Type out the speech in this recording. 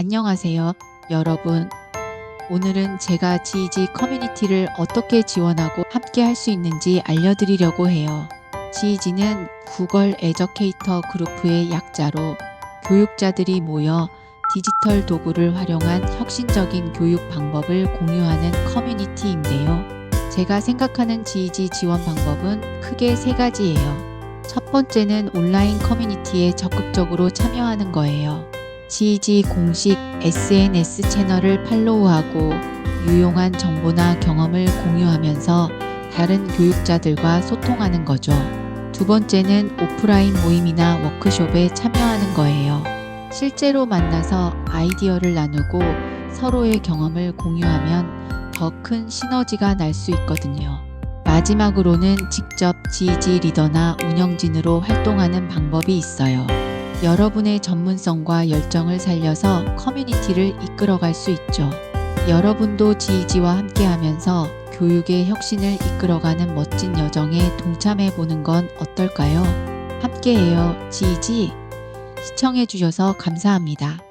안녕하세요, 여러분. 오늘은 제가 GEG 커뮤니티를 어떻게 지원하고 함께 할 수 있는지 알려드리려고 해요. GEG는 구글 에저케이터 그룹의 약자로 교육자들이 모여 디지털 도구를 활용한 혁신적인 교육 방법을 공유하는 커뮤니티인데요. 제가 생각하는 GEG 지원 방법은 크게 세 가지예요. 첫 번째는 온라인 커뮤니티에 적극적으로 참여하는 거예요. GEG 공식 SNS 채널을 팔로우하고 유용한 정보나 경험을 공유하면서 다른 교육자들과 소통하는 거죠. 두 번째는 오프라인 모임이나 워크숍에 참여하는 거예요. 실제로 만나서 아이디어를 나누고 서로의 경험을 공유하면 더 큰 시너지가 날 수 있거든요. 마지막으로는 직접 GEG 리더나 운영진으로 활동하는 방법이 있어요. 여러분의 전문성과 열정을 살려서 커뮤니티를 이끌어갈 수 있죠. 여러분도 GEG와 함께하면서 교육의 혁신을 이끌어가는 멋진 여정에 동참해 보는 건 어떨까요? 함께해요, GEG. 시청해 주셔서 감사합니다.